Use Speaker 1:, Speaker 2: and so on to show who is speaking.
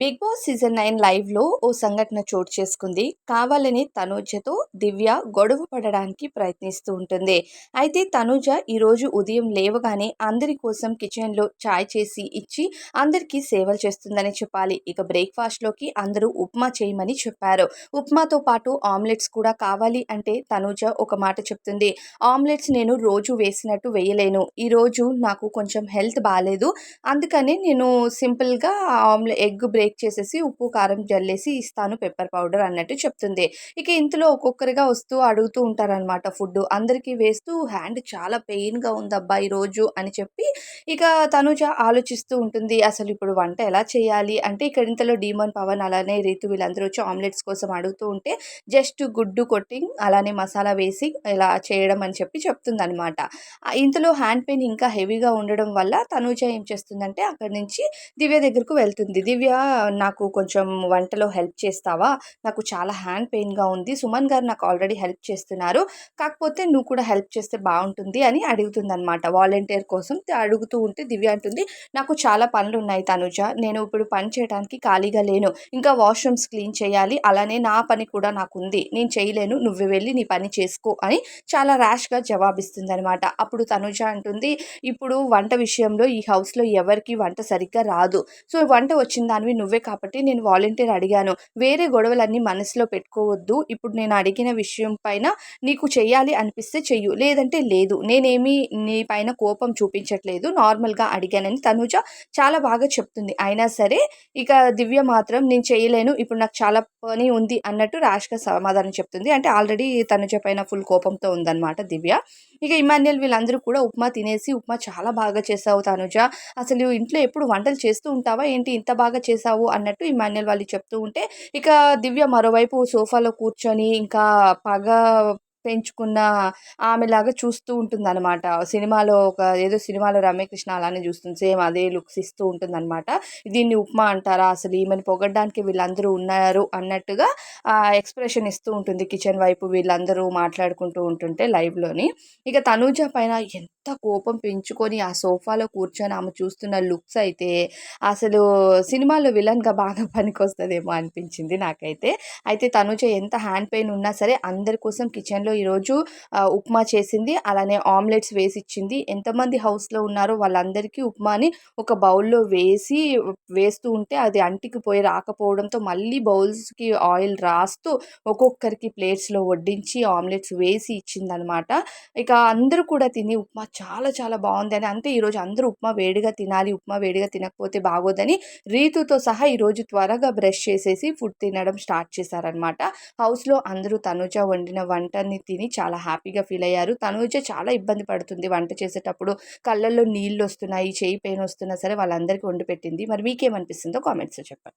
Speaker 1: Big Boss season nine లైవ్లో ఓ సంఘటన చోటు చేసుకుంది. కావాలని తనూజతో దివ్య గొడవ పడడానికి ప్రయత్నిస్తూ ఉంటుంది. అయితే తనూజ ఈరోజు ఉదయం లేవగానే అందరి కోసం కిచెన్లో చాయ్ చేసి ఇచ్చి అందరికీ సేవలు చేస్తుందని చెప్పాలి. ఇక బ్రేక్ఫాస్ట్లోకి అందరూ ఉప్మా చేయమని చెప్పారు. ఉప్మాతో పాటు ఆమ్లెట్స్ కూడా కావాలి అంటే తనూజ ఒక మాట చెప్తుంది. ఆమ్లెట్స్ నేను రోజు వేసినట్టు వేయలేను. ఈరోజు నాకు కొంచెం హెల్త్ బాగాలేదు అందుకని నేను సింపుల్గా ఆమ్లెట్ ఎగ్ బ్రేక్ బ్రేక్ చేసేసి ఉప్పు కారం జల్లేసి ఇస్తాను పెప్పర్ పౌడర్ అన్నట్టు చెప్తుంది. ఇక ఇంతలో ఒక్కొక్కరిగా వస్తూ అడుగుతూ ఉంటారనమాట ఫుడ్. అందరికీ వేస్తూ హ్యాండ్ చాలా పెయిన్గా ఉందబ్బా ఈరోజు అని చెప్పి ఇక తనుజ ఆలోచిస్తూ ఉంటుంది. అసలు ఇప్పుడు వంట ఎలా చేయాలి? అంటే ఇక్కడ ఇంతలో డీమన్ పవన్ అలానే రీతు వీళ్ళందరూ వచ్చి ఆమ్లెట్స్ కోసం అడుగుతూ ఉంటే జస్ట్ గుడ్డు కొట్టింగ్ అలానే మసాలా వేసి ఇలా చేయడం అని చెప్పి చెప్తుంది అనమాట ఇంతలో హ్యాండ్ పెయిన్ ఇంకా హెవీగా ఉండడం వల్ల తనూజ ఏం చేస్తుందంటే అక్కడి నుంచి దివ్య దగ్గరకు వెళ్తుంది. దివ్య నాకు కొంచెం వంటలో హెల్ప్ చేస్తావా? నాకు చాలా హ్యాండ్ పెయిన్గా ఉంది. సుమన్ గారు నాకు ఆల్రెడీ హెల్ప్ చేస్తున్నారు. కాకపోతే నువ్వు కూడా హెల్ప్ చేస్తే బాగుంటుంది అని అడుగుతుంది అనమాట వాలంటీర్ కోసం అడుగుతూ ఉంటే దివ్య అంటుంది నాకు చాలా పనులు ఉన్నాయి తనుజ. నేను ఇప్పుడు పని చేయడానికి ఖాళీగా లేను. ఇంకా వాష్రూమ్స్ క్లీన్ చేయాలి. అలానే నా పని కూడా నాకు ఉంది నేను చేయలేను. నువ్వు వెళ్ళి నీ పని చేసుకో అని చాలా ర్యాష్గా జవాబిస్తుంది అనమాట అప్పుడు తనుజ అంటుంది ఇప్పుడు వంట విషయంలో ఈ హౌస్లో ఎవరికి వంట సరిగ్గా రాదు. సో వంట వచ్చిన దానివి నువ్వే కాబట్టి నేను వాలంటీర్ అడిగాను. వేరే గొడవలన్నీ మనసులో పెట్టుకోవద్దు. ఇప్పుడు నేను అడిగిన విషయం పైన నీకు చెయ్యాలి అనిపిస్తే చెయ్యు. లేదంటే లేదు. నేనేమి నీ పైన కోపం చూపించట్లేదు. నార్మల్గా అడిగానని తనుజ చాలా బాగా చెప్తుంది. అయినా సరే ఇక దివ్య మాత్రం నేను చేయలేను ఇప్పుడు నాకు చాలా పని ఉంది అన్నట్టు ర్యాష్గా సమాధానం చెప్తుంది. అంటే ఆల్రెడీ తనుజ పైన ఫుల్ కోపంతో ఉందన్నమాట దివ్య. ఇక ఇమాన్యుల్ వీళ్ళందరూ కూడా ఉప్మా తినేసి ఉప్మా చాలా బాగా చేసావు తనుజ. అసలు ఇంట్లో ఎప్పుడు వంటలు చేస్తూ ఉంటావా? ఏంటి ఇంత బాగా చేసావు అన్నట్టు ఇమాన్యుల్ వాళ్ళు చెప్తూ ఉంటే ఇక దివ్య మరోవైపు సోఫాలో కూర్చొని ఇంకా పగ పెంచుకున్న ఆమెలాగా చూస్తూ ఉంటుందన్నమాట. సినిమాలో ఒక ఏదో సినిమాలో రమ్యకృష్ణ అలానే చూస్తుంది. సేమ్ అదే లుక్స్ ఇస్తూ ఉంటుందన్నమాట. దీన్ని ఉప్మా అంటారా? అసలు ఈమెను పొగడ్డానికి వీళ్ళందరూ ఉన్నారు అన్నట్టుగా ఎక్స్ప్రెషన్ ఇస్తూ ఉంటుంది కిచెన్ వైపు వీళ్ళందరూ మాట్లాడుకుంటూ ఉంటుంటే లైవ్లోని. ఇక తనూజ పైన ఎంత కోపం పెంచుకొని ఆ సోఫాలో కూర్చొని ఆమె చూస్తున్న లుక్స్ అయితే అసలు సినిమాలో విలన్గా బాగా పనికొస్తుందేమో అనిపించింది నాకైతే. అయితే తనూజ ఎంత హ్యాండ్ పెయిన్ ఉన్నా సరే అందరి కోసం కిచెన్లో ఈరోజు ఉప్మా చేసింది. అలానే ఆమ్లెట్స్ వేసి ఇచ్చింది ఎంతమంది హౌస్లో ఉన్నారో వాళ్ళందరికీ ఉప్మాని ఒక బౌల్లో వేసి వేస్తూ ఉంటే అది అంటికి పోయి రాకపోవడంతో మళ్ళీ బౌల్స్కి ఆయిల్ రాస్తూ ఒక్కొక్కరికి ప్లేట్స్లో వడ్డించి ఆమ్లెట్స్ వేసి ఇచ్చిందనమాట. ఇక అందరూ కూడా తిని ఉప్మా చాలా చాలా బాగుంది అని. అంతే ఈరోజు అందరూ ఉప్మా వేడిగా తినాలి ఉప్మా వేడిగా తినకపోతే బాగోదని రీతుతో సహా ఈరోజు త్వరగా బ్రష్ చేసేసి ఫుడ్ తినడం స్టార్ట్ చేశారనమాట హౌస్లో అందరూ తనుజ వండిన వంటని తిని చాలా హ్యాపీగా ఫీల్ అయ్యారు. తనూజ చాలా ఇబ్బంది పడుతుంది వంట చేసేటప్పుడు. కళ్ళల్లో నీళ్ళు వస్తున్నాయి చేయి పెయిన్ వస్తున్నా సరే వాళ్ళందరికీ వండి పెట్టింది. మరి మీకేమనిపిస్తుందో కామెంట్స్లో చెప్పండి.